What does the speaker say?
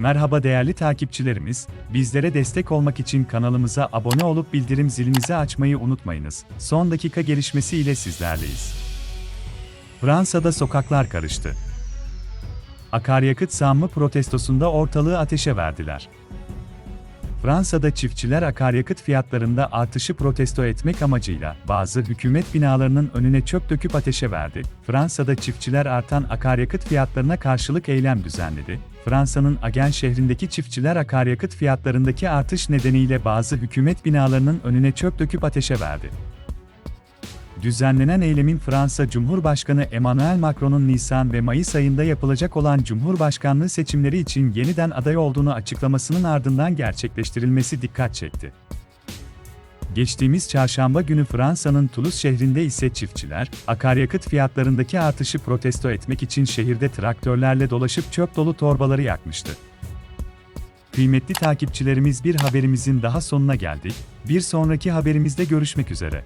Merhaba değerli takipçilerimiz, bizlere destek olmak için kanalımıza abone olup bildirim zilinizi açmayı unutmayınız. Son dakika gelişmesi ile sizlerleyiz. Fransa'da sokaklar karıştı. Akaryakıt zammı protestosunda ortalığı ateşe verdiler. Fransa'da çiftçiler akaryakıt fiyatlarında artışı protesto etmek amacıyla bazı hükümet binalarının önüne çöp döküp ateşe verdi. Fransa'da çiftçiler artan akaryakıt fiyatlarına karşılık eylem düzenledi. Fransa'nın Agen şehrindeki çiftçiler akaryakıt fiyatlarındaki artış nedeniyle bazı hükümet binalarının önüne çöp döküp ateşe verdi. Düzenlenen eylemin Fransa Cumhurbaşkanı Emmanuel Macron'un Nisan ve Mayıs ayında yapılacak olan Cumhurbaşkanlığı seçimleri için yeniden aday olduğunu açıklamasının ardından gerçekleştirilmesi dikkat çekti. Geçtiğimiz çarşamba günü Fransa'nın Toulouse şehrinde ise çiftçiler, akaryakıt fiyatlarındaki artışı protesto etmek için şehirde traktörlerle dolaşıp çöp dolu torbaları yakmıştı. Kıymetli takipçilerimiz bir haberimizin daha sonuna geldik. Bir sonraki haberimizde görüşmek üzere.